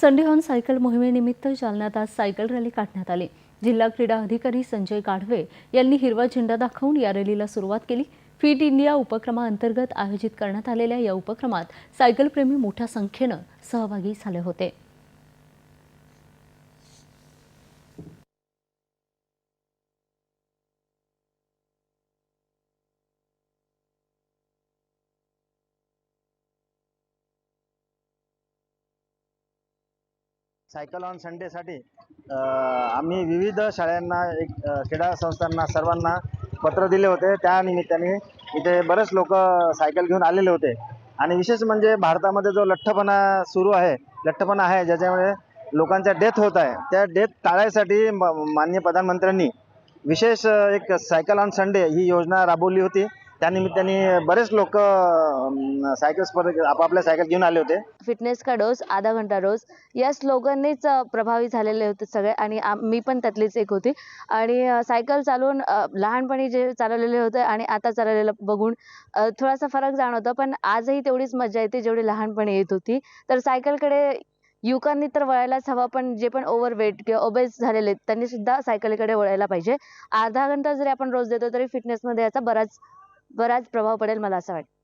Sunday on cycle मोहिमेनिमित्त जालन्यात आज cycle rally काढण्यात आली. जिल्हा क्रीडा अधिकारी संजय गाढवे यांनी हिरवा झेंडा दाखवून या रॅलीला सुरुवात केली. फिट इंडिया उपक्रमाअंतर्गत आयोजित करण्यात आलेल्या या उपक्रमात सायकलप्रेमी मोठ्या संख्येनं सहभागी झाले होते. सायकल ऑन संडेसाठी आम्ही विविध शाळांना एक क्रीडा संस्थांना सर्वांना पत्र दिले होते. त्या निमित्ताने इथे बरेच लोक सायकल घेऊन आलेले होते. आणि विशेष म्हणजे भारतामध्ये जो लठ्ठपणा सुरू आहे लठ्ठपणा आहे ज्याच्यामुळे लोकांच्या डेथ होत आहे त्या डेथ टाळायसाठी म- माननीय प्रधानमंत्र्यांनी विशेष एक सायकल ऑन संडे ही योजना राबवली होती. त्यानिमित्ताने बरेच लोक सायकल स्पर्धे आपापल्या सायकल घेऊन आले होते. फिटनेस का डोस आधा घंटा रोज या स्लोगननेच प्रभावी झालेले होते सगळे आणि मी पण त्यातलीच एक होती. आणि सायकल चालवून लहानपणी जे चालवलेले होते आणि आता चालवलेलं बघून थोडासा फरक जाणवतो. पण आजही तेवढीच मजा येते जेवढी लहानपणी येत होती. तर सायकलकडे युवकांनी तर वळायलाच हवा पण जे पण ओव्हरवेट किंवा ओबेस झालेले आहेत, त्यांनी सुद्धा सायकलीकडे वळायला पाहिजे. अर्धा घंटा जरी आपण रोज देतो तरी फिटनेसमध्ये याचा बराच बराच प्रभाव पडेल मला असं वाटतं.